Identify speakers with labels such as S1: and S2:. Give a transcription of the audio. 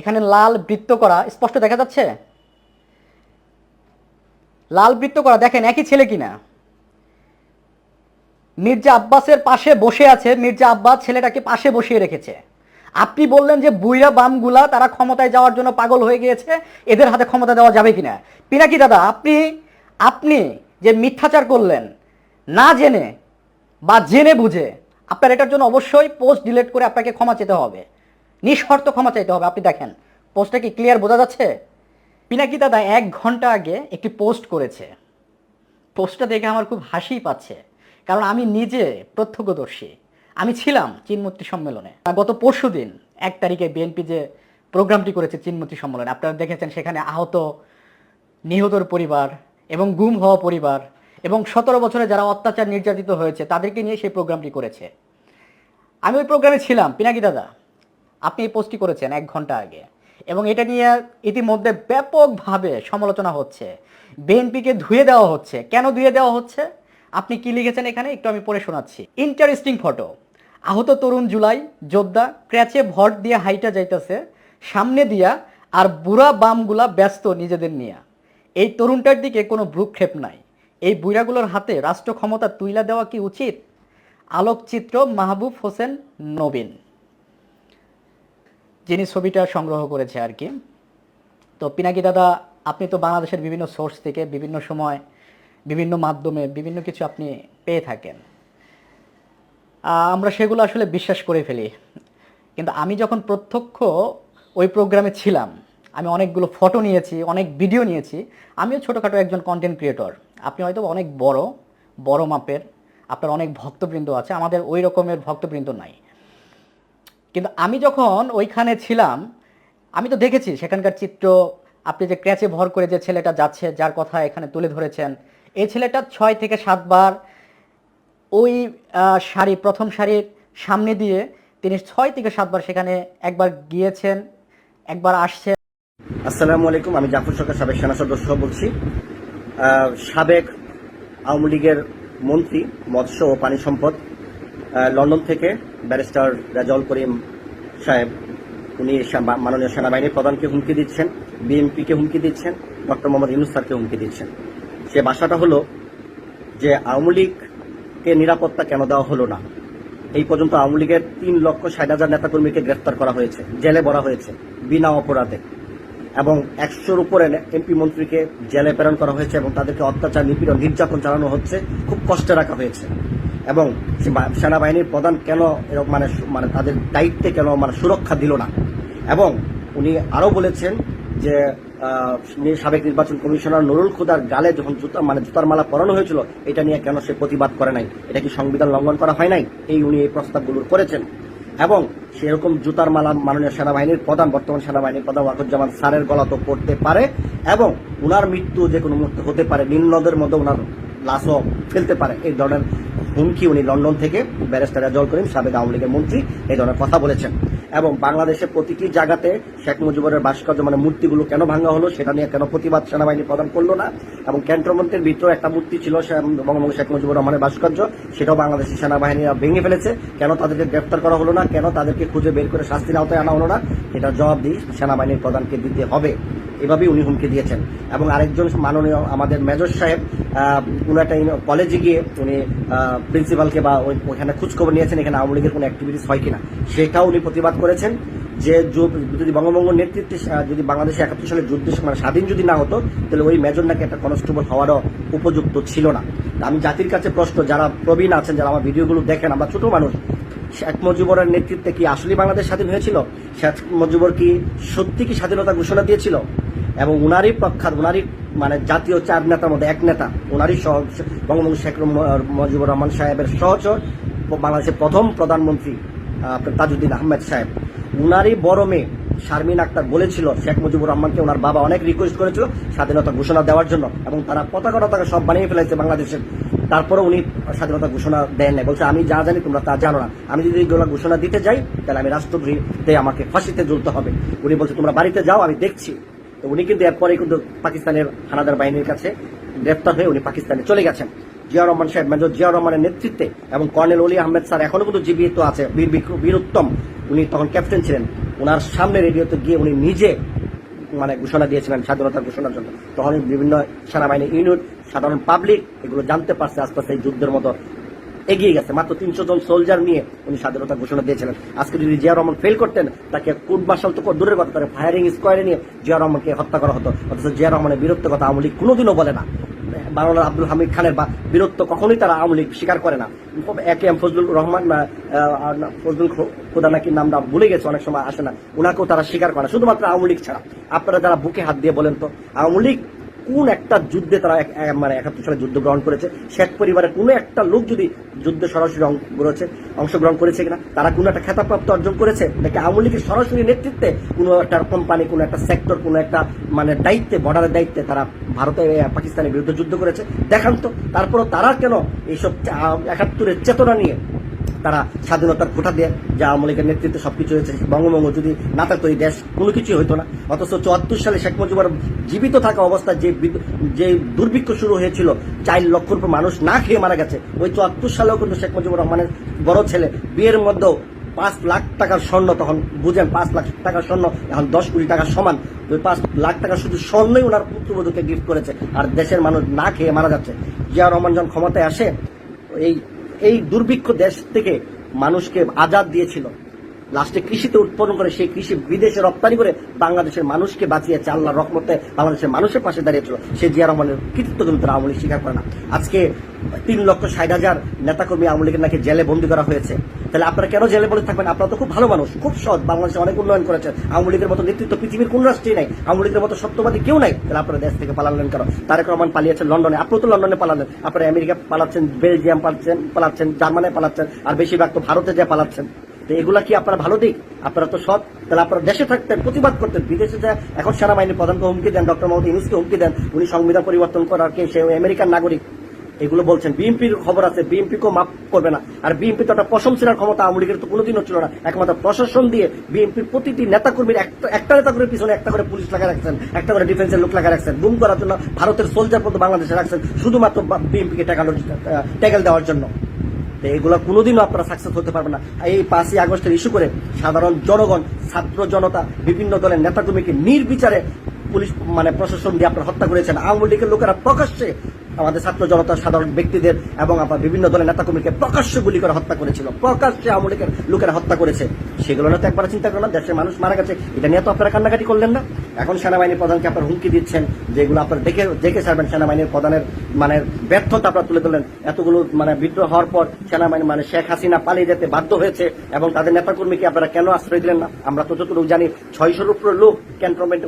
S1: এখানে লাল বৃত্ত করা স্পষ্ট দেখা যাচ্ছে? লাল বৃত্ত করা, দেখেন একই ছেলে কিনা? মির্জা আব্বাসের পাশে বসে আছে, মির্জা আব্বাস ছেলেটাকে পাশে বসিয়ে রেখেছে। আপনি বললেন যে বুইরা বামগুলা তারা ক্ষমতায় যাওয়ার জন্য পাগল হয়ে গিয়েছে, এদের হাতে ক্ষমতা দেওয়া যাবে কিনা? পিনাকি দাদা, আপনি আপনি যে মিথ্যাচার করলেন, না জেনে বা জেনে বুঝে আপনার এটার জন্য অবশ্যই পোস্ট ডিলিট করে আপনাকে ক্ষমা চেতে হবে। নিঃশর্ত ক্ষমা চাইতে হবে, আপনি দেখেন। পোস্টটা কি ক্লিয়ার বোঝা যাচ্ছে? পিনাকি দাদা এক ঘণ্টা আগে একটি পোস্ট করেছে। পোস্টটা দেখে আমার খুব হাসি পাচ্ছে। কারণ আমি নিজে প্রত্যক্ষদর্শী। আমি ছিলাম চিনমূর্তি সম্মেলনে। গত পরশু দিন, এক তারিখে বিএনপি যে প্রোগ্রামটি করেছে চিনমূর্তি সম্মেলনে, আপনারা দেখেছেন সেখানে আহত, নিহতর পরিবার এবং গুম হওয়া পরিবার এবং সতেরো বছরে যারা অত্যাচার নির্যাতিত হয়েছে, তাদেরকে নিয়ে সেই প্রোগ্রামটি করেছে। আমি ওই প্রোগ্রামে ছিলাম, পিনাকি দাদা। আপনি এই পোস্টটি করেছেন এক ঘণ্টা আগে। এবং এটা নিয়ে ইতিমধ্যে ব্যাপকভাবে সমালোচনা হচ্ছে। বিএনপিকে ধুয়ে দেওয়া হচ্ছে। কেন ধুয়ে দেওয়া হচ্ছে? আপনি কি লিখেছেন এখানে? একটু আমি পড়ে শোনাচ্ছি। ইন্টারেস্টিং ফটো আহত তরুণ জুলাই, যোদ্ধা ক্র্যাচে ভর দিয়ে হাইটা যাইতেছে, সামনে দিয়া আর বুড়া বামগুলা ব্যস্ত নিজেদের নিয়ে। এই তরুণটার দিকে কোনো ভ্রুক্ষেপ নাই। এই বুড়াগুলোর হাতে রাষ্ট্র ক্ষমতা তুইলা দেওয়া কি উচিত? আলোকচিত্র মাহবুব হোসেন নবীন। যিনি ছবিটা সংগ্রহ করেছে আর কি। তো পিনাকি দাদা, আপনি তো বাংলাদেশের বিভিন্ন সোর্স থেকে বিভিন্ন সময় বিভিন্ন মাধ্যমে বিভিন্ন কিছু আপনি পেয়ে থাকেন। আমরা সেগুলো আসলে বিশ্বাস করে ফেলি। কিন্তু আমি যখন প্রত্যক্ষ ওই প্রোগ্রামে ছিলাম, আমি অনেকগুলো ফটো নিয়েছি, অনেক ভিডিও নিয়েছি, আমিও ছোটোখাটো একজন কন্টেন্ট ক্রিয়েটর আপনি হয়তো অনেক বড় বড় মাপের আপনার অনেক ভক্তবৃন্দ আছে, আমাদের ওই রকমের ভক্তবৃন্দ নাই। কিন্তু আমি যখন ওইখানে ছিলাম, আমি তো দেখেছি সেখানকার চিত্র, আপনি যে ক্র্যাচে ভর করে যে ছেলেটা যাচ্ছে, যার কথা এখানে তুলে ধরেছেন, এই ছেলেটা ছয় থেকে সাতবার ওই শাড়ি, প্রথম শাড়ির সামনে দিয়ে তিনি ছয় থেকে সাতবার সেখানে একবার গিয়েছেন, একবার আসছেন।
S2: আসসালামু আলাইকুম, আমি জাফর সরকার সাবেক সেনা সদস্য বলছি। সাবেক আওয়ামী লীগের মন্ত্রী, মৎস্য ও পানি সম্পদ লন্ডন থেকে ব্যারিস্টার রাজাউল করিম সাহেব। উনি মাননীয় সেনাবাহিনীর প্রধানকে হুমকি দিচ্ছেন, বিএনপিকে হুমকি দিচ্ছেন, ডক্টর মোহাম্মদ ইউনুস স্যারকে হুমকি দিচ্ছেন। সে বাসাটা হলো যে আওয়ামী লীগকে নিরাপত্তা কেন দেওয়া হলো না? এই পর্যন্ত আওয়ামী লীগের তিন লক্ষ ষাট হাজার নেতাকর্মীকে গ্রেফতার করা হয়েছে, জেলে ভরা হয়েছে, বিনা অপরাধে। এবং একশোর উপরে এমপি মন্ত্রীকে জেলে প্রেরণ করা হয়েছে এবং তাদেরকে অত্যাচার, নিপীড়ন, নির্যাতন চালানো হচ্ছে, খুব কষ্টে রাখা হয়েছে। এবং সেনাবাহিনীর প্রধান কেন এরকম মানে মানে তাদের দায়িত্বে কেন মানে সুরক্ষা দিল না? এবং উনি আরও বলেছেন যে সাবেক নির্বাচন কমিশনার নুরুল খুদার গালে যখন জুতা মানে জুতার মালা পরানো হয়েছিল, এটা নিয়ে কেন সে প্রতিবাদ করে নাই? এটা কি সংবিধান লঙ্ঘন করা হয় নাই? এই উনি এই প্রস্তাবগুলো করেছেন। এবং সেরকম জুতার মালা মাননীয় সেনাবাহিনীর প্রধান, বর্তমান সেনাবাহিনীর প্রধান ওয়াকুজ্জামান স্যারের গলা তো পড়তে পারে এবং উনার মৃত্যু যে কোনো মুহূর্তে হতে পারে নিম্নদের মধ্যে উনার লাশও ফেলতে পারে। এই ধরনের হুমকি উনি লন্ডন থেকে ব্যারিস্টার রাজল করিম সাবেক আওয়ামী লীগের মন্ত্রী এই ধরনের কথা বলেছেন। এবং বাংলাদেশের প্রতিটি জায়গাতে শেখ মুজিবুরের ভাস্কর্য মানে মূর্তিগুলো কেন ভাঙা হলো সেটা নিয়ে কেন প্রতিবাদ সেনাবাহিনী প্রদান করল না? এবং ক্যান্টনমেন্টের ভিতরে একটা মূর্তি ছিল বঙ্গবঙ্গ শেখ মুজিবুর রহমানের ভাস্কর্য, সেটাও বাংলাদেশের সেনাবাহিনী ভেঙে ফেলেছে। কেন তাদেরকে গ্রেফতার করা হলো না? কেন তাদেরকে খুঁজে বের করে শাস্তির আওতায় আনা হলো না? এটা জবাব দিয়ে সেনাবাহিনীর প্রধানকে দিতে হবে। এভাবেই উনি হুমকি দিয়েছেন। এবং আরেকজন মাননীয় আমাদের মেজর সাহেব কোনো একটা কলেজে গিয়ে উনি প্রিন্সিপালকে বা ওই- ওখানে খোঁজখবর নিয়েছেন, এখানে আওয়ামী লীগের কোনো অ্যাক্টিভিটিস হয় কিনা। সেটাও উনি প্রতিবাদ করেছেন যু- যদি বঙ্গবঙ্গ নেতৃত্বে যদি বাংলাদেশে একাত্তর সালে যুদ্ধ মানে স্বাধীন যদি না হতো, তাহলে ওই মেজর নাকি একটা কনস্টেবল হওয়ারও উপযুক্ত ছিল না। আমি জাতির কাছে প্রশ্ন, যারা প্রবীণ আছেন, যারা আমার ভিডিওগুলো দেখেন, আমরা ছোট মানুষ শেখ মুজিবুরের নেতৃত্বে কি আসলে বাংলাদেশ স্বাধীন হয়েছিল? শেখ মুজিবুর কি সত্যি কি স্বাধীনতা ঘোষণা দিয়েছিল? এবং উনারই প্রখ্যাত, উনারই মানে জাতীয় চার নেতার মধ্যে এক নেতা, উনারই সহ বঙ্গবন্ধু শেখ মুজিবুর রহমান সাহেবের সহচর বাংলাদেশের প্রথম প্রধানমন্ত্রী তাজউদ্দিন আহমেদ সাহেব। উনারই বড় মেয়ে শারমিন আক্তার বলেছিল শেখ মুজিবুর রহমানকে ওনার বাবা অনেক রিকোয়েস্ট করেছিল স্বাধীনতা ঘোষণা দেওয়ার জন্য এবং তারা পতাকা টতাকা সব বানিয়ে ফেলেছে বাংলাদেশের তারপরে উনি স্বাধীনতা ঘোষণা দেন না বলছে, আমি যা জানি তোমরা তা জানো না। আমি যদি এগুলো ঘোষণা দিতে যাই, তাহলে আমি রাষ্ট্রদ্রোহীতে আমাকে ফাঁসিতে ঝুলতে হবে। উনি বলছে, তোমরা বাড়িতে যাও, আমি দেখছি। তো উনি কিন্তু এরপরে কিন্তু পাকিস্তানের হানাদার বাহিনীর কাছে গ্রেপ্তার হয়ে উনি পাকিস্তানে চলে গেছেন। জিয়া রহমান সাহেব, মেজর জিয়া রহমানের নেতৃত্বে এবং কর্নেল অলি আহমেদ স্যার এখনও কিন্তু জীবিত আছে, বীর উত্তম উনি তখন ক্যাপ্টেন ছিলেন। ওনার সামনে রেডিওতে গিয়ে উনি নিজে মানে ঘোষণা দিয়েছিলেন স্বাধীনতার ঘোষণার জন্য। তখন বিভিন্ন সেনাবাহিনী ইউনিট সাধারণ পাবলিক এগুলো জানতে পারছে, আস্তে আস্তে এই যুদ্ধের মতো এগিয়ে গেছে। মাত্র তিনশো জন সোলজার নিয়ে উনি স্বাধীনতা ঘোষণা দিয়েছিলেন। আজকে যদি জিয়া রহমান ফেল করতেন, তাকে কুট বাসাল তো দূরের কথা তাকে ফায়ারিং স্কোয়াডে নিয়ে জিয়া রহমানকে হত্যা করা হতো। অথচ জিয়া রহমানের বীরত্ব কথা আওয়ামী লীগ কোনোদিনও বলে না। বাংলার আব্দুল হামিদ খানের বা বীরত্ব কখনোই তারা আওয়ামী লীগ স্বীকার করে না। একে এম ফজলুল রহমান ফজলুল খোদা নাকি নামটা ভুলে গেছে, অনেক সময় আসে না। ওনাকেও তারা স্বীকার করে না। শুধুমাত্র আওয়ামী লীগ ছাড়া। আপনারা যারা বুকে হাত দিয়ে বলেন তো, আওয়ামী লীগ কোন একটা যুদ্ধে তারা মানে একাত্তর সালে যুদ্ধ গ্রহণ করেছে? শেখ পরিবারের কোনো একটা লোক যদি যুদ্ধে সরাসরি করেছে, অংশগ্রহণ করেছে কিনা? তারা কোনো একটা খেতাপ্রাপ্ত অর্জন করেছে? নাকি আওয়ামী লীগের সরাসরি নেতৃত্বে কোনো একটা কোম্পানি কোনো একটা সেক্টর কোনো একটা মানে দায়িত্বে বর্ডারের দায়িত্বে তারা ভারতে পাকিস্তানের বিরুদ্ধে যুদ্ধ করেছে? দেখান তো। তারপরও তারা কেন এইসব একাত্তরের চেতনা নিয়ে তারা স্বাধীনতার কোটা দিয়ে যে আওয়ামী লীগের নেতৃত্বে সবকিছু হয়েছে বঙ্গবঙ্গ যদি না থাকতো এই দেশ, কোনো কিছুই হতো না। অথচ চুয়াত্তর সালে শেখ মুজিবুর জীবিত থাকা অবস্থায় যে যে দুর্ভিক্ষ শুরু হয়েছিল, চার লক্ষর উপর মানুষ না খেয়ে মারা গেছে, ওই চুয়াত্তর সালেও কিন্তু শেখ মুজিবুর রহমানের বড় ছেলে বিয়ের মধ্যেও পাঁচ লাখ টাকার স্বর্ণ তখন বুঝেন, পাঁচ লাখ টাকার স্বর্ণ, এখন দশ কোটি টাকার সমান, ওই পাঁচ লাখ টাকা শুধু স্বর্ণই ওনার পুত্রবধূকে গিফট করেছে, আর দেশের মানুষ না খেয়ে মারা যাচ্ছে। জিয়া রহমান যখন ক্ষমতায় আসে, এই এই দুর্ভিক্ষ দেশ থেকে মানুষকে আজাদ দিয়েছিল। লাস্টে কৃষিতে উৎপন্ন করে সেই কৃষি বিদেশে রপ্তানি করে বাংলাদেশের মানুষকে বাঁচিয়েছে আল্লাহর রহমতে বাংলাদেশের মানুষের পাশে দাঁড়িয়েছিল। সে জিয়া রহমানের কৃতিত্ব কিন্তু তারা আওয়ামী স্বীকার করে না। আজকে তিন লক্ষ ষাট হাজার নেতাকর্মী আওয়ামী লীগের নাকি জেলে বন্দী করা হয়েছে। তাহলে আপনারা কেন জেলে বলে থাকবেন? আপনারা তো খুব ভালো মানুষ, খুব সৎ। বাংলাদেশে অনেক উন্নয়ন করেছেন আওয়ামী লীগের মতো নেতৃত্ব পৃথিবীর কোন রাষ্ট্রেই নাই। আওয়ামী লীগের মতো সত্যবাদী কেউ নাই। তাহলে আপনারা দেশ থেকে পালালেন কেন? তারেক রহমান পালিয়েছেন লন্ডনে। আপনিও তো লন্ডনে পালালেন। আপনারা আমেরিকা পালাচ্ছেন, বেলজিয়াম পালাচ্ছেন পালাচ্ছেন জার্মানি পালাচ্ছেন, আর বেশিরভাগ তো ভারতে যা পালাচ্ছেন। তো এগুলা কি আপনারা ভালো দিক? আপনারা তো সৎ। তাহলে আপনারা দেশে থাকতেন, প্রতিবাদ করতেন, বিদেশে যা এখন সেনাবাহিনীর প্রধানকে হুমকি দেন, ডক্টর মোহাম্মদ ইউনুসকে হুমকি দেন। উনি সংবিধান পরিবর্তন করার কে সে আমেরিকান নাগরিক। এগুলো বলছেন। বিএনপির খবর আছে বিএনপিকেও মাফ করবে না। আর বিএনপি তো একটা ছিলার ক্ষমতা আওয়ামী লীগের তো কোনোদিনও ছিল না। একমাত্র প্রশাসন দিয়ে বিএনপির প্রতিটি নেতাকর্মীর একটা নেতাকর্মীর পিছনে একটা করে পুলিশ লাগা রাখছেন, একটা করে ডিফেন্সের লোক লাগা রাখছেন, গুম করার জন্য ভারতের সোলজার পর্যন্ত বাংলাদেশে রাখছেন, শুধুমাত্র বিএনপিকে টেকানোর ট্যাকেল দেওয়ার জন্য। তো এগুলো কোনোদিনও আপনারা সাকসেস হতে পারবেন না। এই পাঁচই আগস্টের ইস্যু করে সাধারণ জনগণ, ছাত্র জনতা, বিভিন্ন দলের নেতাকর্মীকে নির্বিচারে পুলিশ মানে প্রশাসন দিয়ে আপনারা হত্যা করেছেন। আওয়ামী লীগের লোকেরা প্রকাশ্যে আমাদের ছাত্র জনতা সাধারণ ব্যক্তিদের এবং আপনার বিভিন্ন দলের নেতাকর্মীকে প্রকাশ্যে গুলি করে হত্যা করেছিল। প্রকাশ্যে আওয়ামী লীগের লোকেরা হত্যা করেছে। সেগুলো না তো একবার চিন্তা করেন দেশের মানুষ মারা গেছে। এটা নিয়ে তো আপনারা কান্নাকাটি করলেন না। এখন সেনাবাহিনী প্রধানকে আপনার হুমকি দিচ্ছেন যেগুলো আপনার দেখে দেখে ছাড়বেন। সেনাবাহিনীর প্রধানের মানে ব্যর্থতা আপনারা তুলে ধরলেন। এতগুলো মানে বিদ্রোহ হওয়ার পর সেনাবাহিনী মানে শেখ হাসিনা পালিয়ে যেতে বাধ্য হয়েছে এবং তাদের নেতাকর্মীকে আপনারা কেন আশ্রয় দিলেন না? আমরা তো যতটুকু জানি, ছয়শোর উপরে লোক ক্যান্টনমেন্টে